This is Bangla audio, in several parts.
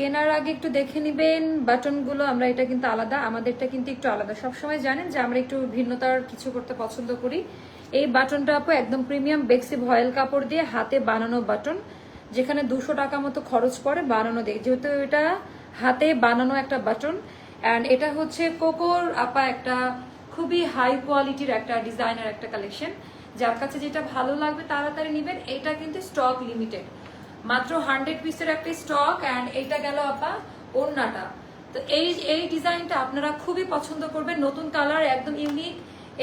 কেনার আগে একটু দেখে নিবেন বাটনগুলো, আমরা এটা কিন্তু আলাদা, আমাদেরটা কিন্তু একটু আলাদা। সবসময় জানেন যে আমরা একটু ভিন্নতার কিছু করতে পছন্দ করি। এই বাটনটা আপু একদম প্রিমিয়াম বেক্সি ভয়েল কাপড় দিয়ে হাতে বানানো বাটন, যেখানে দুশো টাকা মতো খরচ পড়ে বানানো দেয়। যেহেতু এটা হাতে বানানো একটা বাটন অ্যান্ড এটা হচ্ছে কোকোর আপা একটা খুবই হাই কোয়ালিটির একটা ডিজাইনার একটা কালেকশন যার কাছে যেটা ভালো লাগবে তাড়াতাড়ি নেবেন, এটা কিন্তু স্টক লিমিটেড মাত্র হান্ড্রেড পিসের একটা স্টক অ্যান্ড এইটা গেল আপা ওড়নাটা। তো এই এই ডিজাইনটা আপনারা খুবই পছন্দ করবেন, নতুন কালার একদম ইউনিক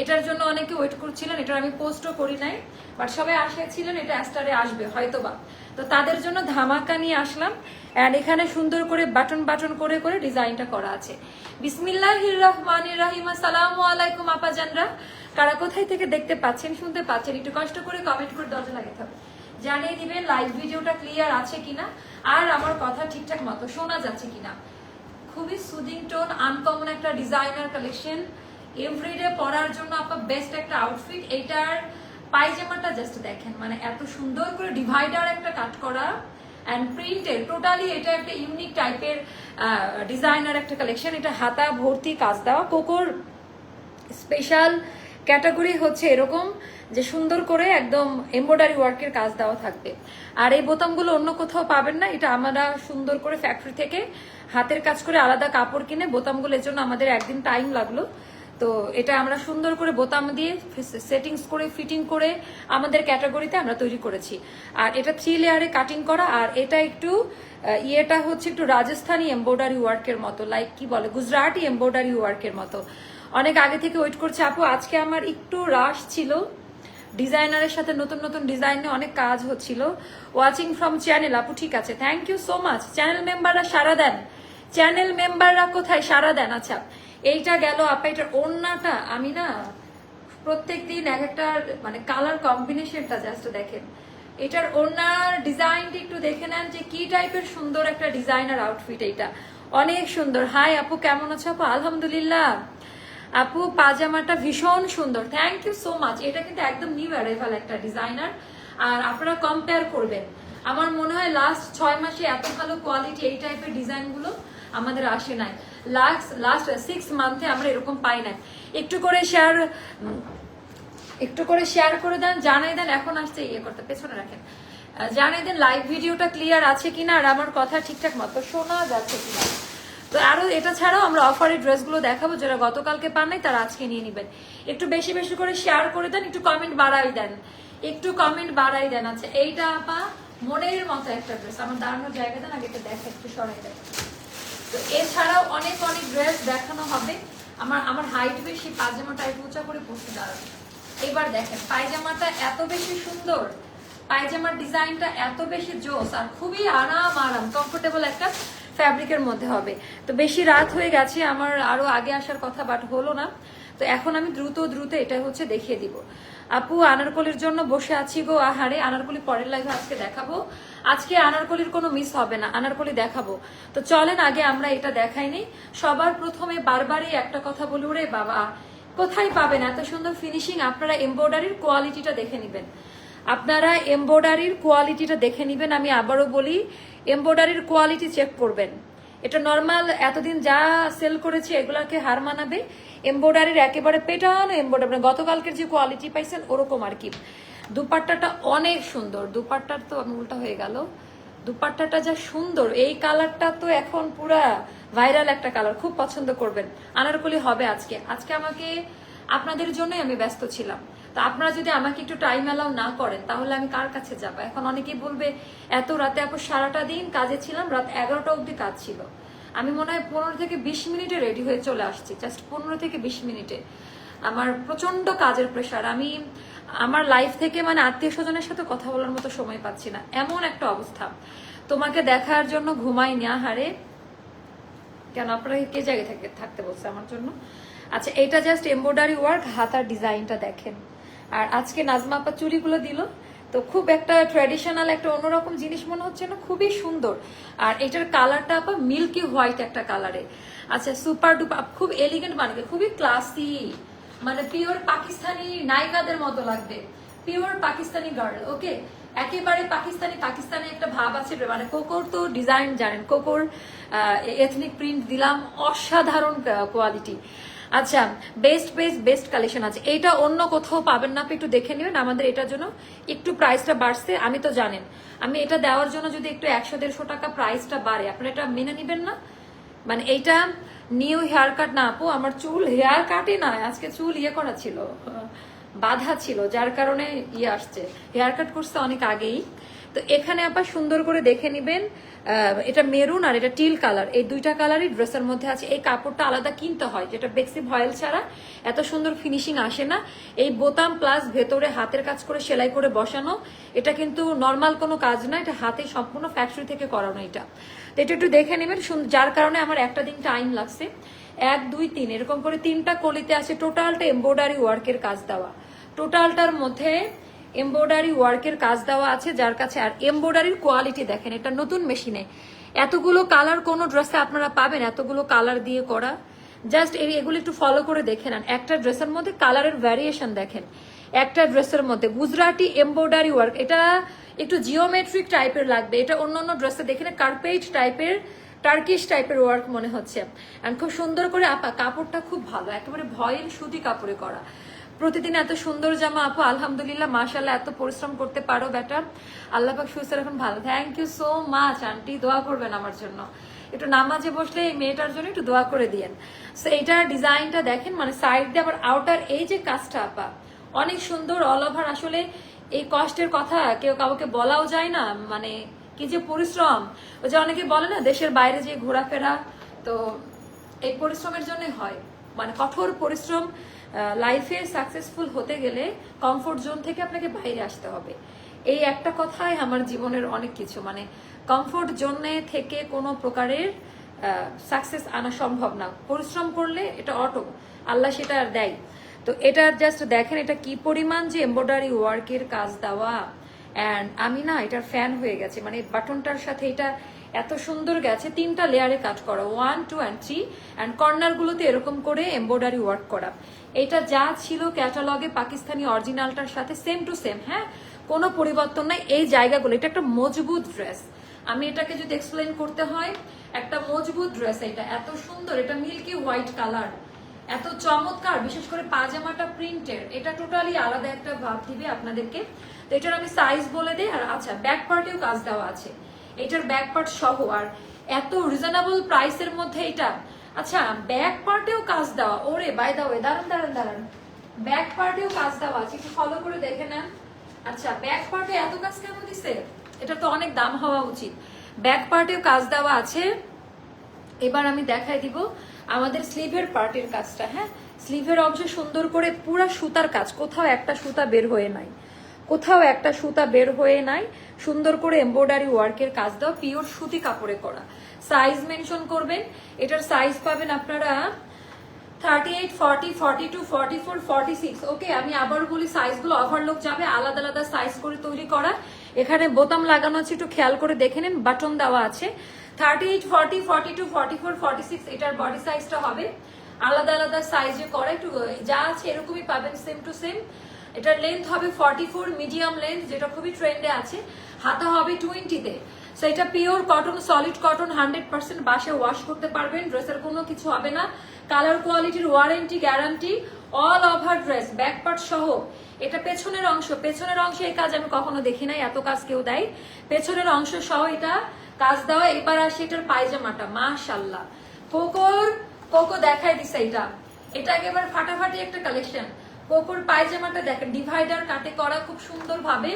এটার জন্য অনেকে ওয়েট করছিলেন, এটার আমি পোস্টও করি নাই। বাট সবাই আসিয়েছিলেন এটা অ্যাস্টারে আসবে হয়তোবা তো তাদের জন্য ধামাকা নিয়ে আসলাম। অ্যান্ড এখানে সুন্দর করে বাটন বাটন করে করে ডিজাইনটা করা আছে। বিসমিল্লাহ রহমান রাহিম। আসসালামু আলাইকুম আপাজানরা কারা কোথায় থেকে দেখতে পাচ্ছেন, শুনতে পাচ্ছেন? একটু কষ্ট করে কমেন্ট করে দরজা লাগাতে হবে জানিয়ে দিবেন লাইভ ভিডিওটা ক্লিয়ার আছে কিনা, আর আমার কথা ঠিকঠাক মতো শোনা যাচ্ছে কিনা। খুবই সুদিং টোন আনকমন একটা ডিজাইনার কালেকশন এভরিডে পরার জন্য আপনার বেস্ট একটা আউটফিট এইটার পায়জামাটা জাস্ট দেখেন মানে এত সুন্দর করে ডিভাইডার একটা কাট করা অ্যান্ড প্রিন্টের টোটালি এটা একটা ইউনিক টাইপের ডিজাইনার একটা কালেকশন এটা হাতা, ভর্তি, কাজ দেওয়া। কোকোর স্পেশাল ক্যাটাগরি হচ্ছে এরকম। যে সুন্দর করে একদম এমব্রয়ডারি ওয়ার্কের কাজ দেওয়া থাকবে। আর এই বোতামগুলো অন্য কোথাও পাবেন না, এটা আমরা সুন্দর করে ফ্যাক্টরি থেকে হাতের কাজ করে আলাদা কাপড় কিনে বোতামগুলোর জন্য আমাদের একদিন টাইম লাগল। তো এটা আমরা সুন্দর করে বোতাম দিয়ে সেটিংস করে ফিটিং করে আমাদের ক্যাটাগরিতে আমরা তৈরি করেছি। আর এটা থ্রি লেয়ারে কাটিং করা, আর এটা একটু ইয়েটা হচ্ছে একটু রাজস্থানি এমব্রয়ডারি ওয়ার্কের মতো লাইক কি বলে, গুজরাটি এমব্রয়ডারি ওয়ার্কের মতো। অনেক আগে থেকে ওয়েট করছে, আপু, আজকে আমার একটু রাশ ছিল। ডিজাইনারের সাথে নতুন নতুন ডিজাইনে অনেক কাজ হচ্ছিল। ওয়াচিং ফ্রম চ্যানেল আপু, ঠিক আছে। Thank you so much channel মেম্বাররা সারা দেন। চ্যানেল মেম্বাররা কোথায় সারা দেন? আচ্ছা এইটা গেল আপা, এটার ওড়নাটা। আমি না প্রত্যেক দিন এক একটা মানে কালার কম্বিনেশনটা জাস্ট দেখেন। এটার ওড়নার ডিজাইনটা একটু দেখে নেন যে কি টাইপের সুন্দর একটা ডিজাইনার আউটফিট এইটা। অনেক সুন্দর। হাই আপু, কেমন আছো আপু? আলহামদুলিল্লাহ। আপু, পাজামাটা ভীষণ সুন্দর। থ্যাংক ইউ সো মাচ এটা কিন্তু একদম নিউ অ্যারাইভাল একটা ডিজাইনার আর আপনারা কম্পেয়ার করবেন। আমার মনে হয় লাস্ট ছয় মাসে এত ভালো কোয়ালিটি এই টাইপের ডিজাইনগুলো আমাদের আসে নাই। লাস্ট লাস্ট সিক্স মান্থে আমরা এরকম পাই নাই। একটু করে শেয়ার একটু করে শেয়ার করে দেন, জানাই দেন, এখন আসছে ইয়ে করতে, পেছনে রাখেন। জানাই দেন লাইভ ভিডিওটা ক্লিয়ার আছে কিনা? আর আমার কথা ঠিকঠাক মতো শোনা যাচ্ছে কিনা? তো আরও এটা ছাড়াও আমরা অফারের ড্রেসগুলো দেখাবো, যারা গতকালকে পান নাই, তারা আজকে নিয়ে নেবেন। একটু বেশি বেশি করে শেয়ার করে দেন, একটু কমেন্ট বাড়াই দেন। একটু কমেন্ট বাড়াই দেন। আচ্ছা এইটা আপা মনের মতো একটা ড্রেস আমার দাঁড়ানোর জায়গা দেন, আগে দেখা, একটু সরাই দেন। তো এছাড়াও অনেক অনেক ড্রেস দেখানো হবে। আমার আমার হাইট বেশি পায়জামা টাইপ উঁচা করে পড়তে দাঁড়াবে এবার দেখেন, পায়জামাটা এত বেশি সুন্দর, পায়জামার ডিজাইনটা এত বেশি জোস আর খুবই আরাম আরাম কমফোর্টেবল একটা ফ্যাব্রিকের মধ্যে হবে। তো বেশি রাত হয়ে গেছে, আমার আরও আগে আসার কথা বাট হলো না। তো এখন আমি দ্রুত দ্রুত এটা হচ্ছে দেখিয়ে দিব। আপু, আনারকলির জন্য বসে আছি গো। আহারে, আনারকলি পরের লাইভে আজকে দেখাবো। আজকে আনারকলির কোনো মিস হবে না, আনারকলি দেখাবো। তো চলেন, আগে আমরা এটা দেখাইনি সবার প্রথমে বারবারই একটা কথা বলি, ওরে বাবা, কোথায় পাবেন? এত সুন্দর ফিনিশিং আপনারা এমব্রয়ডারির কোয়ালিটিটা দেখে নেবেন। আপনারা এমব্রয়ডারির কোয়ালিটিটা দেখে নেবেন, আমি আবারও বলি এমব্রয়ডারির কোয়ালিটি চেক করবেন। এটা নর্মাল এতদিন যা সেল করেছে এগুলাকে হার মানাবে। এমব্রয়ডারির একেবারে পেটানো এমব্রয়ডারি মানে গতকালকের যে কোয়ালিটি পাইছেন, ওরকম আর কি। দুপাট্টাটা অনেক সুন্দর, দুপাট্টার তো উল্টা হয়ে গেল। দুপাট্টাটা যা সুন্দর, এই কালারটা তো এখন পুরা ভাইরাল একটা কালার খুব পছন্দ করবেন। আনারকলি হবে আজকে। আজকে আমাকে আপনাদের জন্যই আমি ব্যস্ত ছিলাম। তো আপনারা যদি আমাকে একটু টাইম অ্যালাউ না করেন, তাহলে আমি কার কাছে যাব? এখন অনেকেই বলবে, এত রাতে এখন সারাটা দিন কাজে ছিলাম, রাত এগারোটা অবধি কাজ ছিল। আমি মনে হয় পনেরো থেকে বিশ মিনিটে রেডি হয়ে চলে আসছি জাস্ট পনেরো থেকে বিশ মিনিটে। আমার প্রচণ্ড কাজের প্রেশার আমি, আমার লাইফ থেকে মানে আত্মীয় স্বজনের সাথে কথা বলার মতো সময় পাচ্ছি না। এমন একটা অবস্থা। তোমাকে দেখার জন্য ঘুমাই না, হারে। কেন? আপনারা কে জায়গায় থাকে, থাকতে বলছে আমার জন্য? আচ্ছা এটা জাস্ট এমব্রয়ডারি ওয়ার্ক হাতার ডিজাইনটা দেখেন। আর আজকে নাজমা আপা চুড়িগুলো দিল। তো খুব একটা ট্র্যাডিশনাল একটা অন্যরকম জিনিস মনে হচ্ছে না, খুবই সুন্দর। আর এটার কালারটা আপা মিল্কি হোয়াইট একটা কালারে আচ্ছা সুপার ডুপার খুব এলিগেন্ট বানাবে, খুবই ক্লাসি মানে পিওর পাকিস্তানি নায়িকাদের মতো লাগবে। পিওর পাকিস্তানি গার্ল ওকে একেবারে পাকিস্তানি পাকিস্তানি একটা ভাব আছে। মানে কোকোর তো ডিজাইন জানেন, কোকোর এথনিক প্রিন্ট দিলাম, অসাধারণ কোয়ালিটি আচ্ছা বেস্ট বেস্ট বেস্ট কালেকশন আছে। এইটা অন্য কোথাও পাবেন না, আপনি একটু দেখে নেবেন আমাদের এটার জন্য। একটু প্রাইসটা বাড়ছে, আমি তো জানেন। আমি এটা দেওয়ার জন্য যদি একটু একশো দেড়শো টাকা প্রাইসটা বাড়ে, আপনারা এটা মেনে নেবেন না? মানে এইটা নিউ হেয়ার কাট না, আপু, আমার চুল হেয়ার কাটই না, আজকে চুল ইয়ে করা ছিল, বাধা ছিল, যার কারণে ইয়ে আসছে। হেয়ার কাট করছে অনেক আগেই। তো এখানে আবার সুন্দর করে দেখে নিবেন এটা মেরুন আর এটা টিল কালার। এই দুইটা কালারই ড্রেসের মধ্যে আছে। এই কাপড়টা আলাদা কিনতে হয়, যেটা বেক্সি ভয়েল ছাড়া এত সুন্দর ফিনিশিং আসে না। এই বোতাম প্লাস ভেতরে হাতের কাজ করে সেলাই করে বসানো, এটা কিন্তু নর্মাল কোনো কাজ না, এটা হাতে সম্পূর্ণ ফ্যাক্টরি থেকে করানো এটা। তো এটা একটু দেখে নেবেন যার কারণে আমার একটা দিন টাইম লাগছে। এক, দুই, তিন, এরকম করে তিনটা কলিতে আছে টোটালটা এমব্রয়ডারি ওয়ার্কের কাজ দেওয়া। টোটালটার মধ্যে এমব্রয়ডারি ওয়ার্কের কাজ দেওয়া আছে, যার কাছে আর এমব্রয়ডারির কোয়ালিটি দেখেন, এটা নতুন মেশিনে এতগুলো কালার কোনো ড্রেসে আপনারা পাবেন, এতগুলো কালার দিয়ে করা। জাস্ট এগুলো একটু ফলো করে দেখে নেন। একটা ড্রেসের মধ্যে কালারের ভ্যারিয়েশন দেখেন। একটা ড্রেসের মধ্যে গুজরাটি এমব্রয়ডারি ওয়ার্ক এটা একটু জিওমেট্রিক টাইপের লাগবে। এটা অন্য অন্য ড্রেসে দেখে না কার্পেট টাইপের টার্কিশ টাইপের ওয়ার্ক মনে হচ্ছে। আর খুব সুন্দর করে আপা, কাপড়টা খুব ভালো, একেবারে ভয়েল সুতি কাপড়ে করা। প্রতিদিন এত সুন্দর জামা আপু, আলহামদুলিল্লাহ মাশাল্লাহ এত পরিশ্রম করতে পারো বেটার আল্লাহ পাক সুস্থ এখন ভালো। Thank you so much aunty দোয়া করবেন আমার জন্য। একটু নামাজে বসলে এই মেয়েটার জন্য একটু দোয়া করে দিয়েন। সো ডিজাইনটা দেখেন মানে সাইড দিয়ে আবার আউটার এই যে কাজটা আপা, অনেক সুন্দর অল ওভার আসলে এই কষ্টের কথা কেউ কাউকে বলাও যায় না মানে কি যে পরিশ্রম। ওই যে অনেকে বলে না, দেশের বাইরে যে ঘোরাফেরা, তো এই পরিশ্রমের জন্যই হয়। মানে কঠোর পরিশ্রম লাইফে সাকসেসফুল হতে গেলে কমফোর্ট জোন থেকে আপনাকে বাইরে আসতে হবে। এই একটা কথাই আমার জীবনের অনেক কিছু। মানে কমফোর্ট জোনে থেকে কোনো প্রকারের সাকসেস আনা সম্ভব না। পরিশ্রম করলে এটা অটো আল্লাহ সেটা আর দেয়। তো এটা জাস্ট দেখেন এটা কি পরিমাণ যে এমব্রয়ডারি ওয়ার্কের কাজ দেওয়া। অ্যান্ড আমি না এটার ফ্যান হয়ে গেছে। মানে বাটনটার সাথে এটা এত সুন্দর গেছে, তিনটা লেয়ারে কাজ করা। One two and three and কর্নারগুলোতে এরকম করে এমব্রয়ডারি ওয়ার্ক করা। এটা যা ছিল ক্যাটালগে পাকিস্তানি অরিজিনালটার সাথে সেম টু সেম হ্যাঁ? কোনো পরিবর্তন নাই। এই জায়গাগুলো, এটা একটা মজবুত ড্রেস আমি এটাকে যদি এক্সপ্লেন করতে হয়, একটা মজবুত ড্রেস এটা, এত সুন্দর, এটা মিল্কি হোয়াইট কালার এত চমৎকার, বিশেষ করে পাজামাটা প্রিন্টের এটা টোটালি আলাদা একটা ভাব দিবে আপনাদেরকে। তো এটার আমি সাইজ বলে দিই, আর আচ্ছা ব্যাক পার্টেও কাজ দেওয়া আছে। এটার ব্যাক পার্ট সহ, আর এত রিজনেবল প্রাইসের মধ্যে এটা আচ্ছা ব্যাক পার্টেও কাজ দেওয়া। ওরে বাই দা ওয়ে দাঁড়ান দাঁড়ান দাঁড়ান ব্যাক পার্টেও কাজ দেওয়া আছে, একটু ফলো করে দেখে নেন। আচ্ছা ব্যাক পার্টে এত কাজ কেন দিছে? এটা তো অনেক দাম হওয়া উচিত। ব্যাক পার্টেও কাজ দেওয়া আছে। এবার আমি দেখাই দিব আমাদের স্লিভের পার্টের কাজটা হ্যাঁ? স্লিভের অংশে সুন্দর করে পুরা সুতার কাজ, কোথাও একটা সুতা বের হয়ে নাই। কোথাও একটা সুতা বের হয়ে নাই। সুন্দর করে এমব্রয়ডারি ওয়ার্কের কাজ দাও পিওর সুতি কাপড়ে করা। সাইজ মেনশন করবেন। এটার সাইজ পাবেন আপনারা thirty eight forty forty two forty four forty six okay আমি আবার বলি সাইজগুলো ওভারলোক যাবে, আলাদা আলাদা সাইজ করে তৈরি করা। এখানে বোতাম লাগানো আছে, একটু খেয়াল করে দেখে নিন বাটন দেওয়া আছে। Thirty eight forty forty two forty four forty six এটার বডি সাইজটা হবে। আলাদা আলাদা সাইজে করা, একটু যা আছে এরকমই পাবেন সেম টু সেম এটার লেন্থ হবে ফর্টি ফোর মিডিয়াম লেন্থ যেটা খুবই ট্রেন্ডে আছে। হাতা হবে টোয়েন্টিতে সো এটা pure cotton solid cotton hundred percent বাসে ওয়াশ করতে পারবেন ড্রেসের কোনো কিছু হবে না। কালার কোয়ালিটির warranty guarantee all over dress back part সহ। এটা পেছনের অংশ, পেছনের অংশে এই কাজ আমি কখনো দেখি নাই, এত কাজ কেউ দেয়। পেছনের অংশ সহ এটা কাজ দেওয়া, এবার আসে এটার পায়জামাটা মাশাল্লাহ কোকোর, কোকো দেখাই দিছে এটা। এটা একেবারে ফাটাফাটি একটা কালেকশন কোকোর পায়জামাটা দেখেন ডিভাইডার কাটে করা খুব সুন্দর ভাবে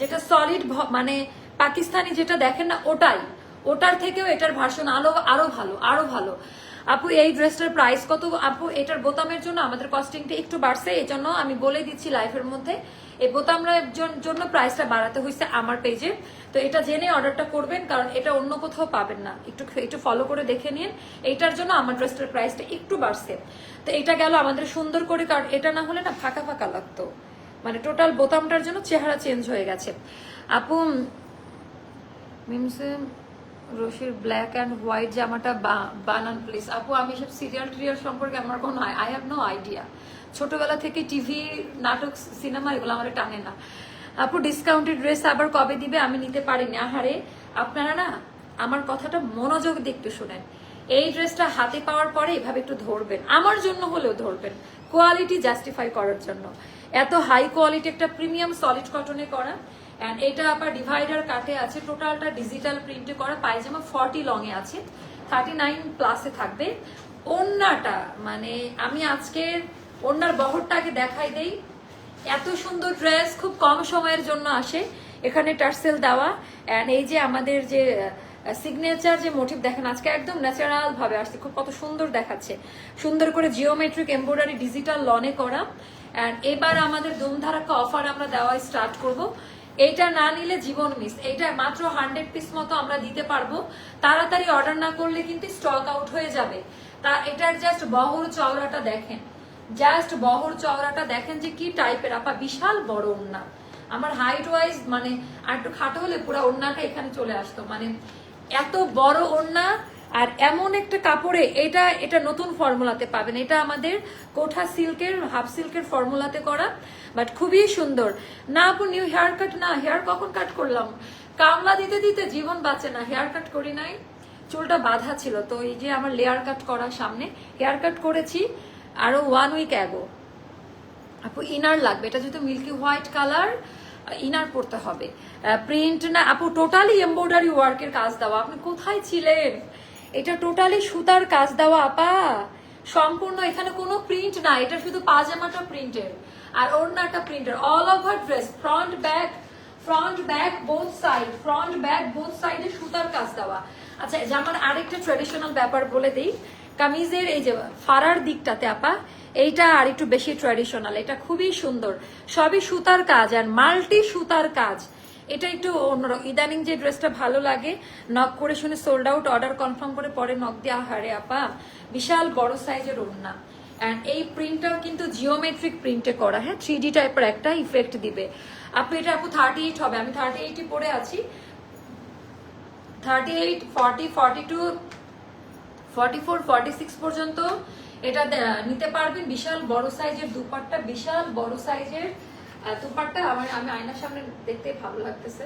যেটা সলিড মানে পাকিস্তানি যেটা দেখেন না, ওটাই। ওটার থেকেও এটার ভার্সন আরও আরও ভালো আরও ভালো। আপু, এই ড্রেসটার প্রাইস কত? আপু, এটার বোতামের জন্য আমাদের কস্টিংটা একটু বাড়ছে এই জন্য আমি বলে দিচ্ছি লাইফের মধ্যে। এই বোতামের জন- জন্য প্রাইসটা বাড়াতে হয়েছে আমার পেজে তো এটা জেনে অর্ডারটা করবেন, কারণ এটা অন্য কোথাও পাবেন না। একটু একটু ফলো করে দেখে নিন। এইটার জন্য আমার ড্রেসটার প্রাইসটা একটু বাড়ছে। তো এটা গেল আমাদের সুন্দর করে, কারণ এটা না হলে না ফাঁকা ফাঁকা লাগতো। মানে টোটাল বোতামটার জন্য চেহারা চেঞ্জ হয়ে গেছে। আপু মিমসে রশির ব্ল্যাক অ্যান্ড হোয়াইট জামাটা বানান প্লিজ আপু, আমি সব সিরিয়াল টিরিয়াল সম্পর্কে আমার কোনো আই হ্যাভ নো আইডিয়া ছোটবেলা থেকে টিভি নাটক সিনেমা এগুলো আমার টানে না। আপু ডিসকাউন্টেড ড্রেস আবার কবে দিবে আমি নিতে পারিনি। আহারে, আপনারা না, আমার কথাটা মনোযোগ একটু শুনেন। এই ড্রেসটা হাতে পাওয়ার পরে এভাবে একটু ধরবেন। আমার জন্য হলেও ধরবেন। কোয়ালিটি জাস্টিফাই করার জন্য। এত হাই কোয়ালিটি একটা প্রিমিয়াম সলিড কটনে করা অ্যান্ড এটা আবার ডিভাইডার কাটে আছে টোটালটা ডিজিটাল প্রিন্টে করা পায়জামা ফর্টি লং এ আছে থার্টি নাইন প্লাসে থাকবে। ওন্নাটা মানে আমি আজকের ওন্নার বহরটাকে দেখাই দেই। এত সুন্দর ড্রেস খুব কম সময়ের জন্য আসে এখানে টার্সেল দেওয়া। অ্যান্ড এই যে আমাদের যে সিগনেচার যে মোটিভ দেখেন, আজকে একদম ন্যাচারাল ভাবে আসছে, খুব কত সুন্দর দেখাচ্ছে। সুন্দর করে জিওমেট্রিক এমব্রয়ডারি ডিজিটাল লনে করা। অ্যান্ড এবার আমাদের ধুমধারাক্কা অফার আমরা দেওয়া স্টার্ট করব। এইটা না নিলে জীবন মিস এইটা মাত্র হান্ড্রেড পিস মতো আমরা দিতে পারব। তাড়াতাড়ি অর্ডার না করলে কিন্তু স্টক আউট হয়ে যাবে। তা এটার জাস্ট বহর চওড়াটা দেখেন। জাস্ট বহর চওড়াটা দেখেন যে কি টাইপের আপা, বিশাল বড় ওড়না। আমার হাইট ওয়াইজ মানে একটু খাটো হলে পুরো ওড়নাটা এখানে চলে আসতো। মানে এত বড় ওড়না আর এমন একটা কাপড়ে এটা এটা নতুন ফর্মুলাতে পাবেন। এটা আমাদের কোঠা সিল্কের, হাফ সিল্কের ফর্মুলাতে করা, বাট খুবই সুন্দর। না আপু নিউ হেয়ার কাট না হেয়ার কখন কাট করলাম? কামলা দিতে দিতে জীবন বাঁচে না হেয়ার কাট করি নাই। চুলটা বাঁধা ছিল, তো এই যে আমার লেয়ার কাট করা সামনে হেয়ার কাট করেছি আরও ওয়ান উইক অ্যাগো আপু ইনার লাগবে, এটা যেহেতু মিল্কি হোয়াইট কালার ইনার পড়তে হবে। প্রিন্ট না, আপু টোটালি এমব্রয়ডারি ওয়ার্কের কাজ দেওয়া আপনি কোথায় ছিলেন? এটা টোটালি সুতার কাজ দেওয়া, আপা। সম্পূর্ণ এখানে কোনো প্রিন্ট না, এটা শুধু পাজামাটা প্রিন্টের আর ওড়নাটা প্রিন্টের all over dress front back front back both side front back both সাইডে সুতার কাজ দেওয়া। আচ্ছা জামার আরেকটা ট্রেডিশনাল ব্যাপার বলে দিই, কামিজের এই যে ফাড়ার দিকটাতে, আপা, এইটা আর একটু বেশি ট্র্যাডিশনাল এটা খুবই সুন্দর। সবই সুতার কাজ, আর মাল্টি সুতার কাজ। এটা একটু অন্যরকম। ইদানিং যে ড্রেসটা ভালো লাগে নক করে শুনে সোল্ড আউট অর্ডার কনফার্ম করে পরে নক দেওয়া হারে আপা, বিশাল বড় সাইজের ওড়না। অ্যান্ড এই প্রিন্টটাও কিন্তু জিওমেট্রিক প্রিন্টে করা হ্যাঁ থ্রি ডি টাইপের একটা ইফেক্ট দিবে। আপু এটা আপু থার্টি এইট হবে, আমি থার্টি এইটই পরে আছি। Thirty eight forty forty two forty four forty six পর্যন্ত এটা নিতে পারবেন। বিশাল বড় সাইজের দুপাট্টা, বিশাল বড় সাইজের দুপাট্টা আমার, আমি আয়নার সামনে দেখতে ভালো লাগতেছে।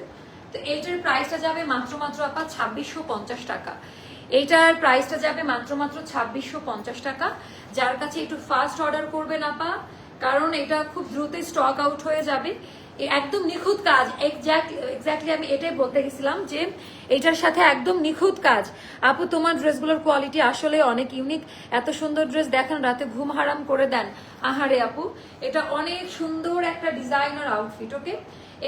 তো এইটার প্রাইসটা যাবে মাত্র মাত্র আপা ছাব্বিশশো পঞ্চাশ টাকা। এইটার প্রাইসটা যাবে মাত্র মাত্র ছাব্বিশশো পঞ্চাশ টাকা। যার কাছে একটু ফাস্ট অর্ডার করবেন আপা, কারণ এটা খুব দ্রুত স্টক আউট হয়ে যাবে। একদম নিখুঁত কাজ এক্স্যাক্টলি আমি এটাই বলতে গেছিলাম যে এটার সাথে একদম নিখুঁত কাজ। আপু, তোমার ড্রেসগুলোর কোয়ালিটি আসলে অনেক ইউনিক এত সুন্দর ড্রেস দেখেন, রাতে ঘুম হারাম করে দেন। আহারে আপু, এটা অনেক সুন্দর একটা ডিজাইনার আউটফিট ওকে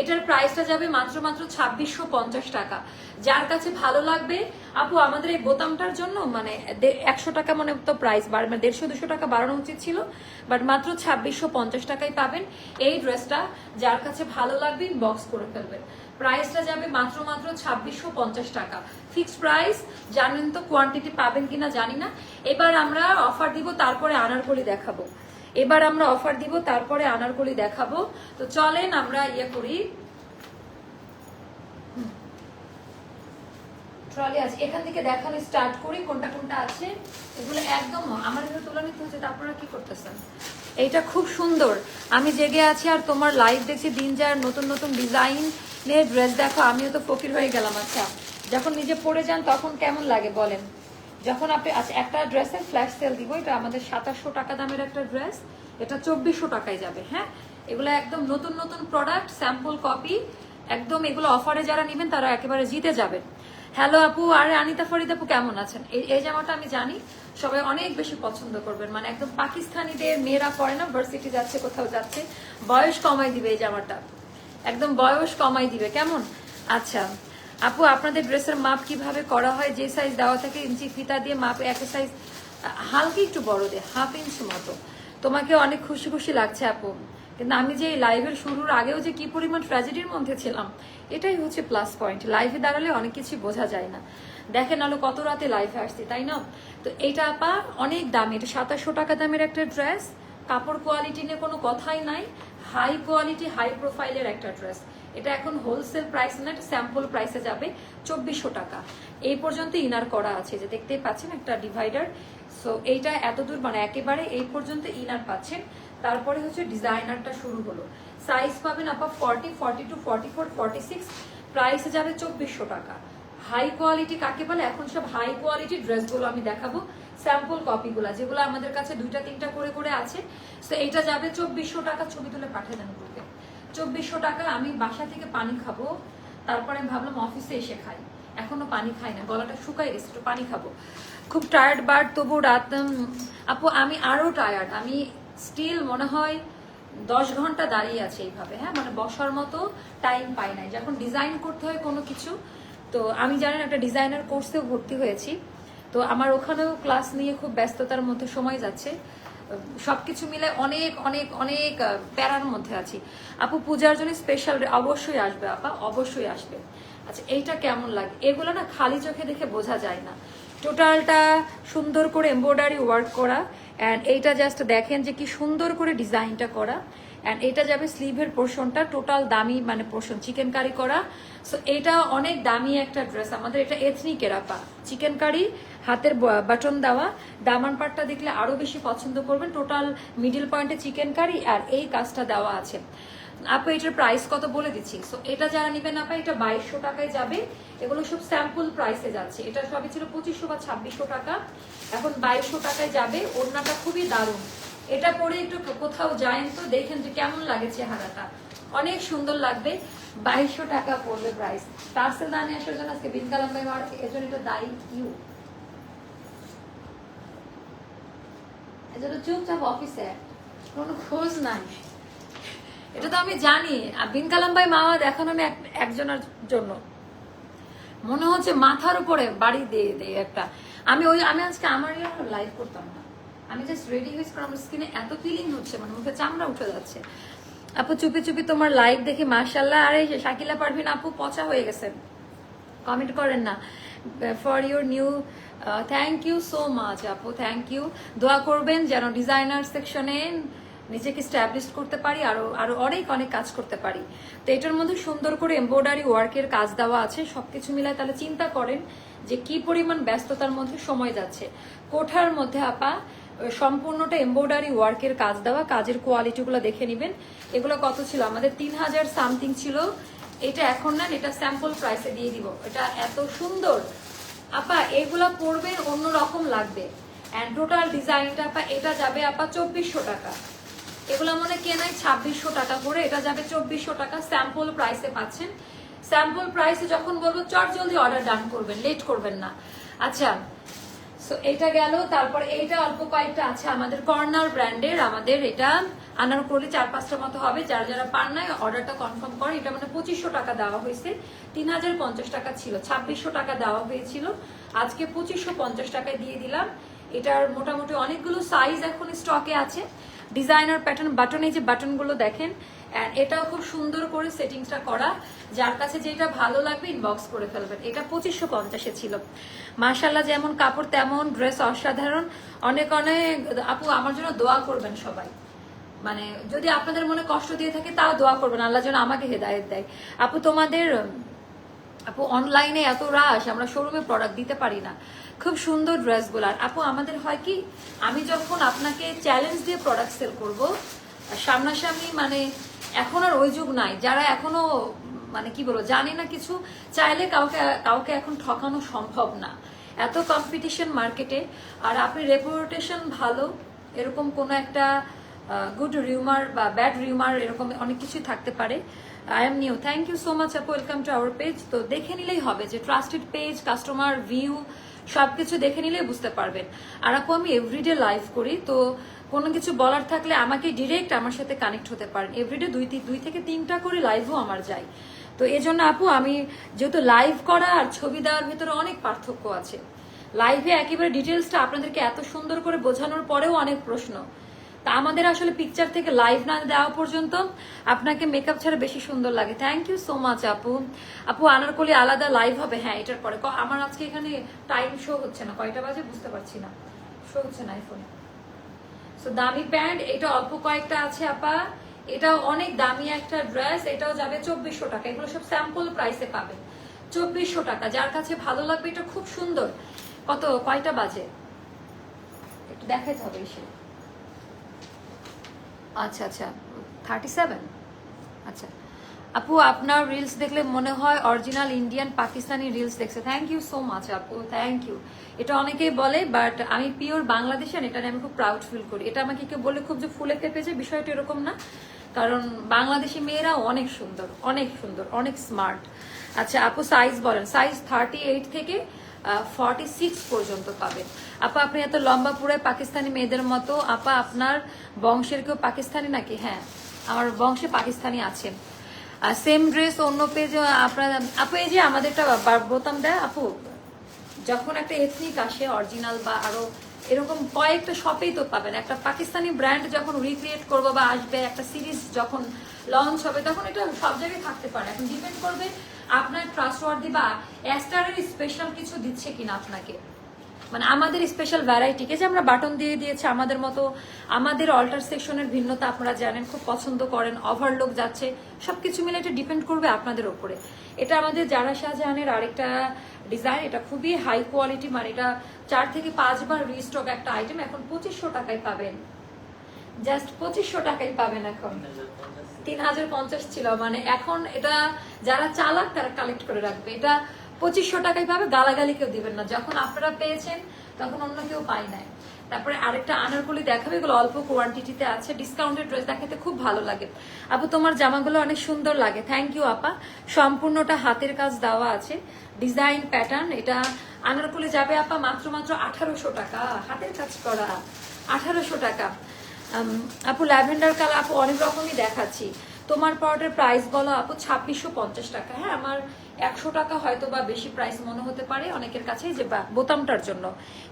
এটার প্রাইসটা যাবে মাত্র মাত্র ছাব্বিশশো পঞ্চাশ টাকা। যার কাছে ভালো লাগবে, আপু, আমাদের এই বোতামটার জন্য মানে একশো টাকা মানে তো প্রাইস বাড়বে দেড়শো, দুশো টাকা বাড়ানো উচিত ছিল বাট মাত্র ছাব্বিশশো পঞ্চাশ টাকায় পাবেন এই ড্রেসটা যার কাছে ভালো লাগবে বক্স করে ফেলবেন। প্রাইসটা যাবে মাত্র মাত্র ছাব্বিশশো পঞ্চাশ টাকা। ফিক্সড প্রাইস জানেন তো কোয়ান্টিটি পাবেন কিনা জানি না। এবার আমরা অফার দিব, তারপরে আনার আনারকলি দেখাবো। এবার আমরা অফার দিব, তারপরে আনারকলি দেখাবো। তো চলেন আমরা ইয়ে করি। ট্রলি আছে। এখান থেকে দেখানো স্টার্ট করি, কোনটা কোনটা আছে। এগুলো একদম আমার এগুলো তুলে নিতে হচ্ছে আপনারা কি করতেছেন? এইটা খুব সুন্দর। আমি জেগে আছি আর তোমার লাইভ দেখছি, দিন যার নতুন নতুন ডিজাইন নিয়ে ড্রেস দেখো। আমিও তো ফকির হয়ে গেলাম আচ্ছা। যখন নিজে পরে যান, তখন কেমন লাগে বলেন? যখন আপনি আচ্ছা একটা ড্রেসের ফ্ল্যাশ সেল দিব, এটা আমাদের সাতাশশো টাকা দামের একটা ড্রেস এটা চব্বিশশো টাকায় যাবে হ্যাঁ? এগুলো একদম নতুন নতুন প্রোডাক্ট স্যাম্পল কপি একদম এগুলো অফারে যারা নেবেন, তারা একেবারে জিতে যাবেন হ্যালো আপু, আর আনিতা ফরিদ আপু কেমন আছেন? এই জামাটা আমি জানি, সবাই অনেক বেশি পছন্দ করবেন। মানে একদম পাকিস্তানিদের মেয়েরা পরে না ভার্সিটি যাচ্ছে, কোথাও যাচ্ছে, বয়স কমাই দিবে এই জামাটা। একদম বয়স কমাই দিবে, কেমন? আচ্ছা আপু, আপনাদের ড্রেসের মাপ কীভাবে করা হয়? যে সাইজ দেওয়া থাকে, ইঞ্চি ফিতা দিয়ে মাপ, এক সাইজ হালকা একটু বড় দিয়ে হাফ ইঞ্চ মতো। তোমাকে অনেক খুশি খুশি লাগছে আপু। কিন্তু আমি যে লাইভের শুরুর আগেও যে কি পরিমাণ ট্র্যাজেডির মধ্যে ছিলাম, এটাই হচ্ছে প্লাস পয়েন্ট লাইভে দাঁড়ালে অনেক কিছু বোঝা যায় না। দেখেন আলো কত রাতে লাইভে আসছি, তাই না? তো এটা আপা, অনেক দামি। এটা সাতাশশো টাকা দামের একটা ড্রেস কাপড় কোয়ালিটি নিয়ে কোনো কথাই নাই। হাই কোয়ালিটি হাই প্রোফাইলের একটা ড্রেস এটা এখন হোলসেল প্রাইস না, এটা স্যাম্পল প্রাইসে যাবে চব্বিশশো টাকা। এই পর্যন্ত ইনার করা আছে, যে দেখতেই পাচ্ছেন একটা ডিভাইডার সো এইটা এত দূর মানে একেবারে এই পর্যন্ত ইনার পাচ্ছেন। তারপরে হচ্ছে ডিজাইনারটা শুরু হলো। সাইজ পাবেন আপা forty forty two forty four forty six প্রাইসে যাবে চব্বিশশো টাকা। হাই কোয়ালিটি কাকে বলে? এখন সব হাই কোয়ালিটি ড্রেসগুলো আমি দেখাবো। স্যাম্পল কপিগুলো যেগুলো আমাদের কাছে দুইটা, তিনটা করে করে আছে। তো এইটা যাবে চব্বিশশো টাকা, ছবি তুলে পাঠিয়ে দেন গ্রুপে চব্বিশশো টাকা আমি বাসা থেকে পানি খাব। তারপরে ভাবলাম অফিসে এসে খাই। এখনও পানি খাই না, গলাটা শুকাই গেছে, একটু পানি খাব। খুব টায়ার্ড বার, তবু রাত আপু, আমি আরও টায়ার্ড আমি স্টিল মনে হয় দশ ঘণ্টা দাঁড়িয়ে আছে এইভাবে হ্যাঁ? মানে বসার মতো টাইম পাই নাই। যখন ডিজাইন করতে হয় কোনো কিছু, তো আমি জানেন একটা ডিজাইনার কোর্সেও ভর্তি হয়েছি। তো আমার ওখানেও ক্লাস নিয়ে খুব ব্যস্ততার মধ্যে সময় যাচ্ছে। সবকিছু মিলে অনেক অনেক অনেক প্যারার মধ্যে আছি। আপু, পূজার জন্য স্পেশাল অবশ্যই আসবে, আপা, অবশ্যই আসবে। আচ্ছা এইটা কেমন লাগে, এগুলো না খালি চোখে দেখে বোঝা যায় না। টোটালটা সুন্দর করে এম্ব্রয়ডারি ওয়ার্ক করা অ্যান্ড এইটা জাস্ট দেখেন যে কি সুন্দর করে ডিজাইনটা করা। অ্যান্ড এটা যাবে স্লিভের পোর্শনটা টোটাল দামি মানে পোর্শন চিকেন কারি করা। সো এটা অনেক দামি একটা ড্রেস আমাদের এটা এথনিক এরাপা চিকেন কারি হাতের বাটন দেওয়া। দামান পাটটা দেখলে আরও বেশি পছন্দ করবেন। টোটাল মিডিল পয়েন্টে চিকেন কারি আর এই কাজটা দেওয়া আছে। আপু, এটার প্রাইস কত বলে দিচ্ছি? সো এটা যারা নেবেন আপা, এটা বাইশশো টাকায় যাবে। এগুলো সব স্যাম্পল প্রাইসে যাচ্ছে। এটা সবই ছিল পঁচিশশো বা ছাব্বিশশো টাকা। এখন বাইশশো টাকায় যাবে। ওড়নাটা খুবই দারুণ। এটা পরে একটু কোথাও যায়েন তো দেখেন যে কেমন লাগে চেহারাটা। অনেক সুন্দর লাগবে। বাইশশো টাকা পড়বে প্রাইস পার্সেল দানে আসার জন্য আজকে বিনকালাম ভাই মার এজন্য এটা দায়ী ইউ এজন্য চুপচাপ অফিসে কোনো খোঁজ নাই। এটা তো আমি জানি। আর বিন কালাম ভাই মামা দেখানো আমি এক- একজনের জন্য। মনে হচ্ছে মাথার উপরে বাড়ি দিয়ে দিয়ে একটা। আমি ওই আমি আজকে আমার লাইভ করতাম না। আমি জাস্ট রেডি হয়েছি কারণ আমার স্কিনে এত ফিলিং হচ্ছে মানে মুখে চামড়া উঠে যাচ্ছে। আপু, চুপি চুপি তোমার লাইভ দেখে মার্শাল্লাহ আরে, শাকিলা পারভিন আপু, পচা হয়ে গেছে। কমেন্ট করেন না। For your new thank you so much আপু থ্যাংক ইউ দোয়া করবেন যেন ডিজাইনার সেকশনে নিজেকে স্ট্যাবলিশ করতে পারি, আরও আরও অনেক অনেক কাজ করতে পারি। তো এটার মধ্যে সুন্দর করে এমব্রয়ডারি ওয়ার্কের কাজ দেওয়া আছে, সবকিছু মিলায় তাহলে চিন্তা করেন যে কি পরিমাণ ব্যস্ততার মধ্যে সময় যাচ্ছে। কোঠার মধ্যে আপা সম্পূর্ণটা এমব্রয়ডারি ওয়ার্কের কাজ দেওয়া, কাজের কোয়ালিটিগুলো দেখে নেবেন। এগুলো কত ছিল? আমাদের তিন হাজার সামথিং ছিল। এটা এখন নেন, এটা স্যাম্পল প্রাইসে দিয়ে দিব। এটা এত সুন্দর। আপা, এগুলো পরবেন, অন্যরকম লাগবে। অ্যান্ড টোটাল ডিজাইনটা আপা, এটা যাবে আপা চব্বিশশো টাকা। এগুলো মনে কেনাই ছাব্বিশশো টাকা করে। এটা যাবে চব্বিশশো টাকা। স্যাম্পল প্রাইসে পাচ্ছেন। স্যাম্পল প্রাইসে যখন বলব, চট জলদি অর্ডার ডান করবেন লেট করবেন না। আচ্ছা সো এটা গেল। তারপর এইটা অল্প কয়েকটা আছে আমাদের কর্নার ব্র্যান্ডের। আমাদের এটা আনার করলে চার পাঁচটা মতো হবে। যারা যারা পান নাই অর্ডারটা কনফার্ম করে এটা মানে পঁচিশশো টাকা দেওয়া হয়েছে। তিন হাজার পঞ্চাশ টাকা ছিল। ছাব্বিশশো টাকা দেওয়া হয়েছিল। আজকে পঁচিশশো পঞ্চাশ টাকায় দিয়ে দিলাম। এটার মোটামুটি অনেকগুলো সাইজ এখন স্টকে আছে। ডিজাইনার প্যাটার্ন বাটন এই যে বাটনগুলো দেখেন এটাও খুব সুন্দর করে সেটিংসটা করা। যার কাছে যেটা ভালো লাগবে ইনবক্স করে ফেলবেন। এটা পঁচিশশো পঞ্চাশে ছিল। মার্শাল্লাহ যেমন কাপড়, তেমন ড্রেস অসাধারণ। অনেক অনেক, আপু, আমার জন্য দোয়া করবেন সবাই। মানে যদি আপনাদের মনে কষ্ট দিয়ে থাকে, তাও দোয়া করবেন। আল্লাহ যেন আমাকে হেদায়ত দেয়। আপু, তোমাদের, আপু অনলাইনে এত রাশ আমরা শোরুমে প্রোডাক্ট দিতে পারি না। খুব সুন্দর ড্রেসগুলো আর আপু, আমাদের হয় কি, আমি যখন আপনাকে চ্যালেঞ্জ দিয়ে প্রোডাক্ট সেল করব, সামনাসামনি মানে এখন আর ওই যুগ নাই। যারা এখনও মানে কি বলব, জানে না কিছু, চাইলে কাউকে কাউকে এখন ঠকানো সম্ভব না। এত কম্পিটিশন মার্কেটে আর আপনি রেপুটেশন ভালো, এরকম কোনো একটা গুড রিউমার বা ব্যাড রিউমার এরকম অনেক কিছুই থাকতে পারে। I am new thank you so much আপু। ওয়েলকাম টু আওয়ার পেজ তো দেখে নিলেই হবে যে ট্রাস্টেড পেজ কাস্টমার ভিউ সবকিছু দেখে নিলেই বুঝতে পারবেন। আর আপু আমি এভরিডে লাইভ করি, তো কোনো কিছু বলার থাকলে আমাকে ডিরেক্ট আমার সাথে কানেক্ট হতে পারেন। এভরিডে দুই দুই থেকে তিনটা করে লাইভও আমার যায়। তো এই জন্য আপু, আমি যেহেতু লাইভ করা আর ছবি দেওয়ার ভেতরে অনেক পার্থক্য আছে। লাইভে একেবারে ডিটেলসটা আপনাদেরকে এত সুন্দর করে বোঝানোর পরেও অনেক প্রশ্ন। তা আমাদের আসলে পিকচার থেকে লাইভ না দেওয়া পর্যন্ত আপনাকে মেকআপ ছাড়া বেশি সুন্দর লাগে। থ্যাংক ইউ সো মাচ আপু। আপু, আনারকলি আলাদা লাইভ হবে। হ্যাঁ এটার পরে। আমার আজকে এখানে টাইম শো হচ্ছে না। কয়টা বাজে বুঝতে পারছি না। শো হচ্ছে না আইফোনে সো দামি প্যান্ট এটা অল্প কয়েকটা আছে, আপা। এটাও অনেক দামি একটা ড্রেস এটাও যাবে চব্বিশশো টাকা। এগুলো সব স্যাম্পল প্রাইসে পাবেন চব্বিশশো টাকা। যার কাছে ভালো লাগবে, এটা খুব সুন্দর। কত? কয়টা বাজে? একটু দেখাইতে হবে এসে। আচ্ছা আচ্ছা। থার্টি সেভেন আচ্ছা। আপু, আপনার রিলস দেখলে মনে হয় অরিজিনাল ইন্ডিয়ান পাকিস্তানি রিলস দেখছে। থ্যাংক ইউ সো মাচ আপু। থ্যাংক ইউ এটা অনেকেই বলে বাট আমি পিওর বাংলাদেশান এটা নিয়ে আমি খুব প্রাউড ফিল করি। এটা আমাকে কেউ বলে খুব যে ফুলে ফেপেছে বিষয়টা এরকম না। কারণ বাংলাদেশি মেয়েরা অনেক সুন্দর অনেক সুন্দর, অনেক স্মার্ট আচ্ছা আপু সাইজ বলেন। সাইজ থার্টি এইট থেকে ফর্টি সিক্স পর্যন্ত পাবেন আপা, আপনি এত লম্বা পুরে পাকিস্তানি মেয়েদের মতো, আপা, আপনার বংশের কেউ পাকিস্তানি নাকি? হ্যাঁ আমার বংশে পাকিস্তানি আছে। সেম ড্রেস অন্য পেজে আপনার, আপু, এই যে আমাদেরটা বা- বোতাম দেয়, আপু, যখন একটা এথনিক আসে অরিজিনাল বা আরও এরকম কয়েকটা শপেই তো পাবেন। একটা পাকিস্তানি ব্র্যান্ড যখন রিক্রিয়েট করব বা আসবে, একটা সিরিজ যখন লঞ্চ হবে, তখন এটা সব জায়গায় থাকতে পারে। এখন ডিপেন্ড করবে আপনার ট্রাস্টওয়ার্দি বা অ্যাস্টারের স্পেশাল কিছু দিচ্ছে কিনা আপনাকে? মানে আমাদের স্পেশাল ভ্যারাইটিকে যে আমরা বাটন দিয়ে দিয়েছি, আমাদের মতো, আমাদের অল্টার সেকশনের ভিন্নতা আপনারা জানেন, খুব পছন্দ করেন ওভারলোক যাচ্ছে, সবকিছু মিলে এটা ডিপেন্ড করবে আপনাদের উপরে। এটা আমাদের যারা শাহজাহানের আরেকটা ডিজাইন এটা খুবই হাই কোয়ালিটি মানে এটা চার থেকে পাঁচবার রিস্টক একটা আইটেম এখন পঁচিশশো টাকায় পাবেন। জাস্ট পঁচিশশো টাকায় পাবেন এখন। তিন হাজার পঞ্চাশ ছিল। মানে এখন এটা যারা চালাক, তারা কালেক্ট করে রাখবে। এটা পঁচিশশো টাকায় পাবে গালাগালি কেউ দিবেন না। যখন আপনারা পেয়েছেন, তখন অন্য কেউ পায় নাই। তারপরে আরেকটা আনারকলি দেখাবে, এগুলো অল্প কোয়ান্টিটিতে আছে। ডিসকাউন্টেড ড্রেস দেখাতে খুব ভালো লাগে। আপু তোমার জামাগুলো অনেক সুন্দর লাগে। থ্যাংক ইউ আপা। সম্পূর্ণটা হাতের কাজ দেওয়া আছে। ডিজাইন প্যাটার্ন এটা আনারকলি যাবে, আপা, মাত্র মাত্র আঠারোশো টাকা। হাতের কাজ করা, আঠারোশো টাকা। আপু, ল্যাভেন্ডার কালার আপু, অনেক রকমই দেখাচ্ছি। তোমার প্রোডাক্টের প্রাইস বলো আপু, ছাব্বিশশো পঞ্চাশ টাকা। হ্যাঁ আমার একশো টাকা হয়তো বা বেশি প্রাইস মনে হতে পারে অনেকের কাছেই যে বোতামটার জন্য।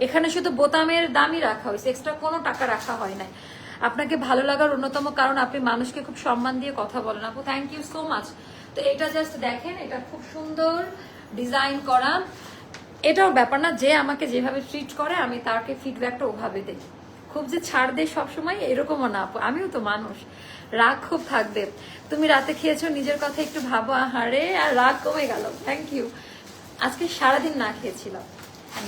এখানে শুধু বোতামের দামই রাখা হয়েছে এক্সট্রা কোনো টাকা রাখা হয় নাই। আপনাকে ভালো লাগার অন্যতম কারণ, আপনি মানুষকে খুব সম্মান দিয়ে কথা বলেন আপু। থ্যাংক ইউ সো মাচ তো এটা জাস্ট দেখেন, এটা খুব সুন্দর ডিজাইন করা। এটাও ব্যাপার না, যে আমাকে যেভাবে ট্রিট করে, আমি তাকে ফিডব্যাকটা ওভাবে দেই। খুব যে ছাড় দেয় সবসময় এরকমও না আমিও তো মানুষ। রাগ খুব থাকবে। তুমি রাতে খেয়েছো, নিজের কথা একটু ভাবো। আহারে, আর রাগ কমে গেল। থ্যাংক ইউ আজকে সারাদিন না খেয়েছিলাম।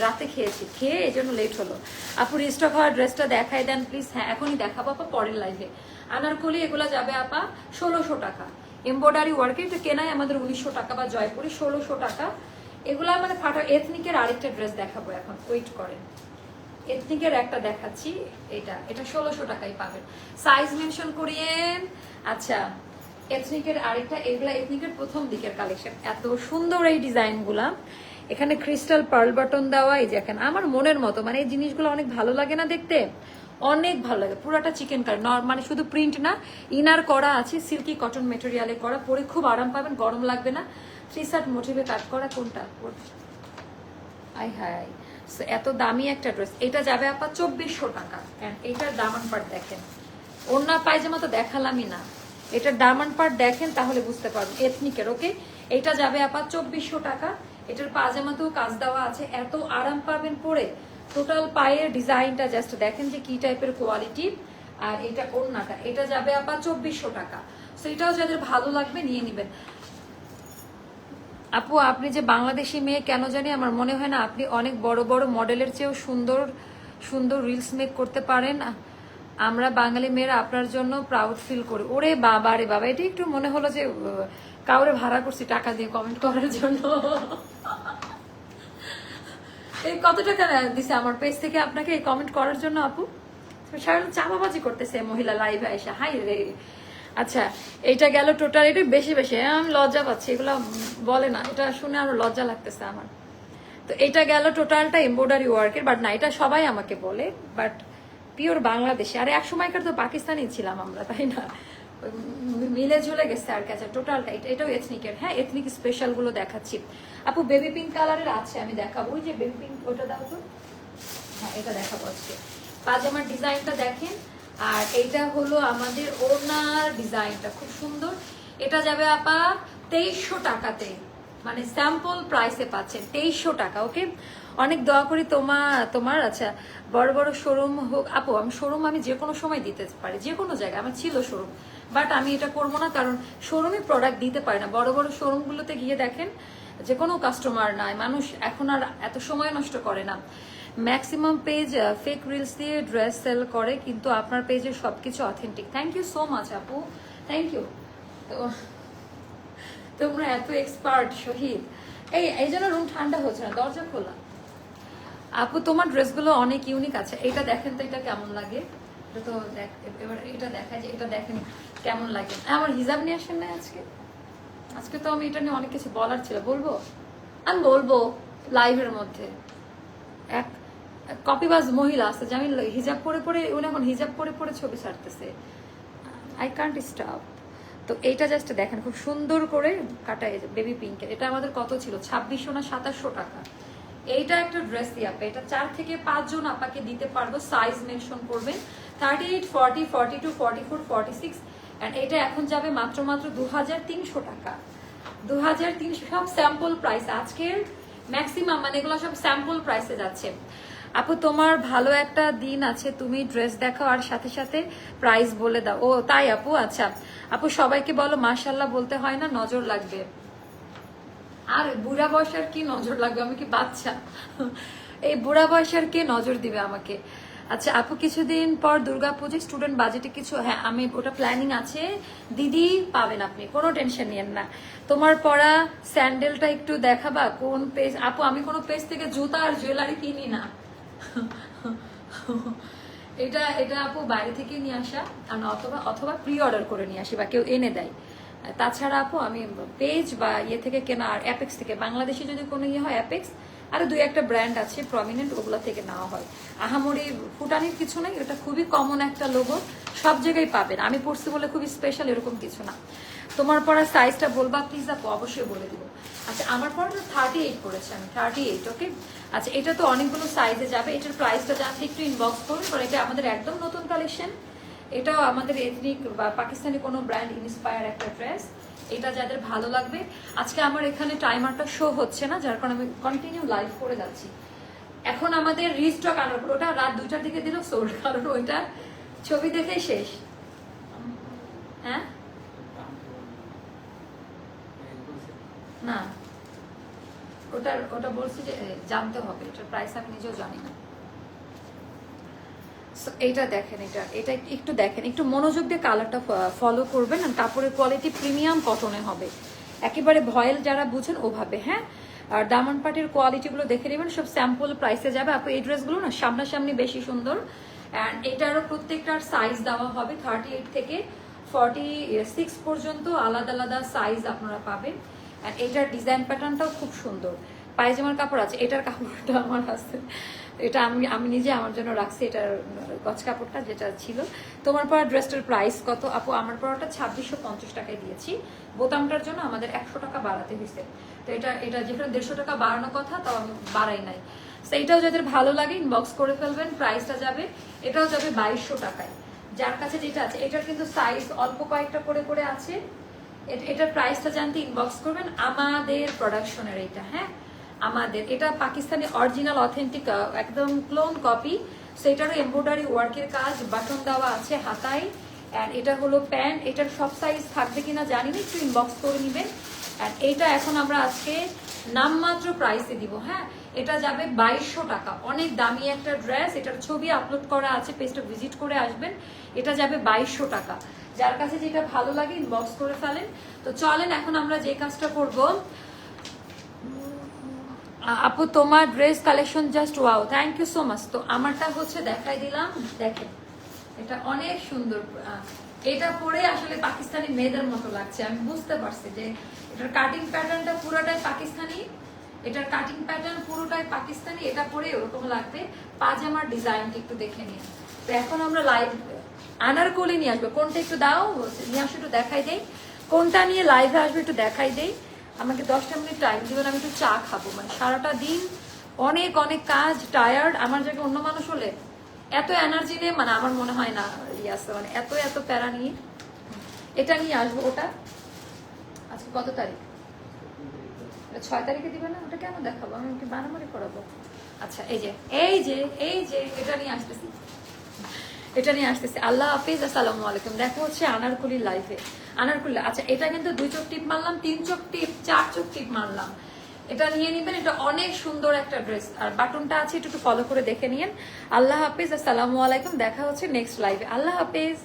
রাতে খেয়েছি। খেয়ে এই জন্য লেট হলো। আপু রিস্টক হওয়ার ড্রেসটা দেখাই দেন প্লিজ হ্যাঁ এখনই দেখাবো আপা, পরের লাইভে আনারকলি, এগুলো যাবে আপা, ষোলোশো টাকা। এমব্রয়ডারি ওয়ার্কে এটা কেনাই আমাদের উনিশশো টাকা বা জয়পুরি, ষোলোশো টাকা। এগুলা মানে ফাটা এথনিকের আরেকটা ড্রেস দেখাবো এখন। ওয়েট করেন। এথনিকের একটা দেখাচ্ছি, এটা এটা ষোলোশো টাকায় পাবেন। সাইজ মেনশন করিয়েন আচ্ছা এথনিকের আরেকটা, এগুলা এথনিকের প্রথম দিকের কালেকশন এত সুন্দর এই ডিজাইনগুলা। এখানে ক্রিস্টাল পার্ল বাটন দেওয়া, এই যে আমার মনের মতো মানে এই জিনিসগুলো অনেক ভালো লাগে না দেখতে? অনেক ভালো লাগে, পুরোটা চিকেন কারি মানে শুধু প্রিন্ট না, ইনার করা আছে সিল্কি কটন মেটেরিয়ালে করা, পরে খুব আরাম পাবেন, গরম লাগবে না। থ্রি সার্ট মোটিভে কাট করা, কোনটা? আই হাই এত দামি একটা ড্রেস এটা যাবে আপা চব্বিশশো টাকা। এইটার দামান পার্ট দেখেন। অন্য পায়জামা তো দেখালামই না। এটার ডায়মন্ড পার্ট দেখেন, তাহলে বুঝতে পারবেন। এথনিকের ওকে এটা যাবে আপা চব্বিশশো টাকা। এটার পাজামাতেও কাজ দেওয়া আছে। এত আরাম পাবেন পরে। টোটাল পায়ের ডিজাইনটা জাস্ট দেখেন যে কি টাইপের কোয়ালিটি আর এটা ওড়নাটা। এটা যাবে আপা চব্বিশশো টাকা। সো এটাও যাদের ভালো লাগবে, নিয়ে নেবেন। আপু, আপনি যে বাংলাদেশি মেয়ে, কেন জানি আমার মনে হয় না আপনি অনেক বড় বড় মডেলের চেয়েও সুন্দর সুন্দর রিলস মেক করতে পারেন। আমরা বাঙালি মেয়েরা আপনার জন্য প্রাউড ফিল করি। ওরে বাবা রে বাবা, এটা একটু মনে হলো যে কাউরে ভাড়া করছি টাকা দিয়ে কমেন্ট করার জন্য। এই কত টাকা দিছে আমার পেজ থেকে আপনাকে এই কমেন্ট করার জন্য, আপু? সারাদিন চাপাবাজি করতেছে মহিলা লাইভে এসে। হাই রে। আচ্ছা এইটা গেল টোটাল এটা বেশি বেশি। আমি লজ্জা পাচ্ছি, এগুলো বলে না। এটা শুনে আরও লজ্জা লাগতেছে আমার। তো এটা গেল টোটালটা এমব্রয়ডারি ওয়ার্কের বাট না, এটা সবাই আমাকে বলে বাট পিওর বাংলাদেশে। আরে, এক সময়কার তো পাকিস্তানি ছিলাম আমরা, তাই না? মিলে ঝুলে গেছে আর কি। আচ্ছা টোটালটা এটা, এটাও এথনিকের হ্যাঁ এথনিক স্পেশালগুলো দেখাচ্ছি। আপু বেবি পিঙ্ক কালারের আছে, আমি দেখাবো। ওই যে বেবি পিঙ্ক ওটা দাও তো। হ্যাঁ এটা দেখাবো আজকে। পাজামার ডিজাইনটা দেখেন। আর এটা হলো আমাদের ওড়নার ডিজাইনটা, খুব সুন্দর। এটা যাবে আপা তেইশশো টাকাতে। মানে স্যাম্পল প্রাইসে পাচ্ছেন, তেইশশো টাকা ওকে অনেক দোয়া করি তোমার তোমার আচ্ছা বড় বড় শোরুম হোক। আপু, আমি শোরুম আমি যে কোনো সময় দিতে পারি, যে কোনো জায়গায়, আমার ছিল শোরুম বাট আমি এটা করব না কারণ শোরুমে প্রোডাক্ট দিতে পারি না। বড় বড় শোরুমগুলোতে গিয়ে দেখেন, যে কোনো কাস্টমার নাই, মানুষ এখন আর এত সময় নষ্ট করে না। ম্যাক্সিমাম পেজ ফেক রিলস দিয়ে ড্রেস সেল করে, কিন্তু আপনার পেজের সবকিছু authentic thank you so much আপু। থ্যাংক ইউ তো, তোমরা এত এক্সপার্ট শহীদ। এই এই জন্য রুম ঠান্ডা হচ্ছে না, দরজা খোলা। আপু, তোমার ড্রেসগুলো অনেক ইউনিক আছে। এটা দেখেন তো, এটা কেমন লাগে? এটা তো দেখ, এবার এটা দেখা যে, এটা দেখেন কেমন লাগে। আমার হিজাব নিয়ে আসেন না আজকে? আজকে তো আমি এটা নিয়ে অনেক কিছু বলার ছিল, বলব? আমি বলব লাইভের মধ্যে। এক কপিবাজ মহিলা আছে, যে আমি হিজাব পরে পরে, উনি এখন হিজাব পরে পরে ছবি ছাড়তেছে। আই কান্ট স্টপ তো এইটা জাস্ট দেখেন, খুব সুন্দর করে কাটা বেবি পিঙ্কের এটা আমাদের কত ছিল? ছাব্বিশশো না সাতাশশো টাকা। এইটা একটা ড্রেস আপা এটা চার থেকে পাঁচজন আপাকে দিতে পারব সাইজ মেনশন করবেন thirty eight forty forty two forty four forty six and এটা এখন যাবে মাত্র মাত্র দু হাজার তিনশো টাকা। দু হাজার তিনশো, সব স্যাম্পল প্রাইস আজকের ম্যাক্সিমাম মানে এগুলো সব স্যাম্পল প্রাইসে যাচ্ছে। আপু, তোমার ভালো একটা দিন আছে, তুমি ড্রেস দেখাও আর সাথে সাথে প্রাইস বলে দাও। ও, তাই আপু? আচ্ছা। আপু, সবাইকে বলো মাশাল্লাহ বলতে হয় না, নজর লাগবে। আর, বুড়া বয়সের কি নজর লাগবে? আমি কি বাচ্চা? এই বুড়া বয়সের কে নজর দিবে আমাকে? আচ্ছা আপু, কিছুদিন পর দুর্গাপুজো স্টুডেন্ট বাজেটে কিছু হ্যাঁ আমি, ওটা প্ল্যানিং আছে। দিদি পাবেন আপনি, কোনো টেনশন নিয়েন না। তোমার পরা স্যান্ডেলটা একটু দেখাবা, কোন পেজ আপু, আমি কোনো পেজ থেকে জুতা আর জুয়েলারি কিনি না। এটা এটা আপু বাইরে থেকে নিয়ে আসা, আর অথবা অথবা প্রি অর্ডার করে নিয়ে আসি বা কেউ এনে দেয়। তাছাড়া আপু আমি পেজ বা ইয়ে থেকে কেনা, আর অ্যাপেক্স থেকে। বাংলাদেশে যদি কোনো ইয়ে হয় অ্যাপেক্স আর দুই একটা ব্র্যান্ড আছে প্রমিনেন্ট ওগুলো থেকে নেওয়া হয়। আহামরি ফুটানির কিছু নেই, এটা খুবই কমন একটা লোগো সব জায়গায় পাবেন। আমি পড়ছি বলে খুবই স্পেশাল এরকম কিছু না। তোমার পড়া সাইজটা বলবা প্লিজ আপু, অবশ্যই বলে দিব। আচ্ছা আমার পড়াটা থার্টি এইট করেছে আমি থার্টি এইট ওকে আচ্ছা এটা তো অনেকগুলো সাইজে যাবে। এটার প্রাইসটা জানতে একটু ইনবক্স করুন, কারণ এটা আমাদের একদম নতুন কালেকশন এটাও আমাদের এথনিক বা পাকিস্তানি কোনো ব্র্যান্ড ইন্সপায়ার একটা ড্রেস এটা যাদের ভালো লাগবে। আজকে আমার এখানে টাইমারটা শো হচ্ছে না, যার কারণে আমি কন্টিনিউ লাইভ করে যাচ্ছি। এখন আমাদের রিস্টক আনার পর, ওটা রাত দুটার দিকে দিল সোল্ড কারণ ওইটা ছবি দেখেই শেষ। হ্যাঁ? না। ওটার ওটা বলছি যে জানতে হবে। এটার প্রাইস আমি নিজেও জানি না। এইটা দেখেন, এটা এটা একটু দেখেন, একটু মনোযোগ দিয়ে কালারটা ফলো করবেন কাপড়ের কোয়ালিটি প্রিমিয়াম কটনে হবে। একেবারে ভয়েল যারা বুঝেন ওভাবে হ্যাঁ? আর দামান পাটির কোয়ালিটিগুলো দেখে নেবেন, সব স্যাম্পল প্রাইসে যাবে। আপু, এই ড্রেসগুলো না সামনাসামনি বেশি সুন্দর। অ্যান্ড এটারও প্রত্যেকটার সাইজ দেওয়া হবে থার্টি এইট থেকে ফর্টি সিক্স পর্যন্ত আলাদা আলাদা সাইজ আপনারা পাবেন। অ্যান্ড এটার ডিজাইন প্যাটার্নটাও খুব সুন্দর। পায়জামার কাপড় আছে, এটার কাপড়টা আমার আছে। এটা আমি আমি নিজে আমার জন্য রাখছি, এটার গছ কাপড়টা যেটা ছিল। তোমার পরা ড্রেসটার প্রাইস কত? আপু, আমার পরাটা ছাব্বিশশো পঞ্চাশ টাকায় দিয়েছি। বোতামটার জন্য আমাদের একশো টাকা বাড়াতে হয়েছে তো এটা এটা যেখানে দেড়শো টাকা বাড়ানোর কথা, তাও আমি বাড়াই নাই। সেইটাও যাদের ভালো লাগে ইনবক্স করে ফেলবেন প্রাইসটা যাবে, এটাও যাবে বাইশশো টাকায়। যার কাছে যেটা আছে, এটার কিন্তু সাইজ অল্প কয়েকটা করে করে আছে। এটার প্রাইসটা জানতে ইনবক্স করবেন। আমাদের প্রোডাকশনের এটা হ্যাঁ? আমাদের, এটা পাকিস্তানি অরিজিনাল অথেন্টিক একদম ক্লোন কপি সেটারও এমব্রয়ডারি ওয়ার্কের কাজ বাটন দেওয়া আছে হাতায়। অ্যান্ড এটা হলো প্যান্ট এটার সব সাইজ থাকবে কিনা জানি না একটু ইনবক্স করে নেবেন। অ্যান্ড এইটা এখন আমরা আজকে নামমাত্র প্রাইসে দিব হ্যাঁ? এটা যাবে বাইশশো টাকা। অনেক দামি একটা ড্রেস এটার ছবি আপলোড করা আছে, পেজটা ভিজিট করে আসবেন। এটা যাবে বাইশশো টাকা। যার কাছে যেটা ভালো লাগে ইনবক্স করে ফেলেন। তো চলেন, এখন আমরা যে কাজটা করব। আপু, তোমার dress collection just wow thank you so much তো আমারটা হচ্ছে দেখাই দিলাম, দেখেন, এটা অনেক সুন্দর এটা পরে আসলে পাকিস্তানি মেয়েদের মতো লাগছে। আমি বুঝতে পারছি যে এটার কাটিং প্যাটার্নটা পুরোটাই পাকিস্তানি, এটার কাটিং প্যাটার্ন পুরোটাই পাকিস্তানি, এটা পরে ওরকম লাগবে। পাজামার ডিজাইনটা একটু দেখে নিন। তো এখন আমরা লাইভ আনারকলি নিয়ে আসবে। কোনটা একটু দাও, নিয়ে আসো, একটু দেখাই দেই। কোনটা নিয়ে লাইভে আসবে একটু দেখাই দেই। আমাকে দশটা মিনিট টাইম দিবেন, আমি একটু চা খাব। মানে সারাটা দিন অনেক অনেক কাজ টায়ার্ড আমার জায়গায় অন্য মানুষ হলে এত এনার্জি নিয়ে মানে আমার মনে হয় না ইয়ে আছে। মানে এত এত প্যারা নিয়ে এটা নিয়ে আসব ওটা। আজকে কত তারিখ? ছয় তারিখে দিবে না? ওটা কেন দেখাবো? আমি কি বানামারি করাবো? আচ্ছা এই যে এই যে এই যে, এটা নিয়ে আসতেছি। এটা নিয়ে আসতেছি। আল্লাহ হাফিজ, আসসালামু আলাইকুম। দেখা হচ্ছে আনারকুলি লাইফে আনারকুলি আচ্ছা এটা কিন্তু দুই চোখ টিপ মারলাম, তিন চোখ টিপ, চার চোখ টিপ মারলাম। এটা নিয়ে নিবেন, এটা অনেক সুন্দর একটা ড্রেস আর বাটনটা আছে, একটু ফলো করে দেখে নিন আল্লাহ হাফিজ, আসসালামু আলাইকুম। দেখা হচ্ছে নেক্সট লাইফে আল্লাহ হাফিজ।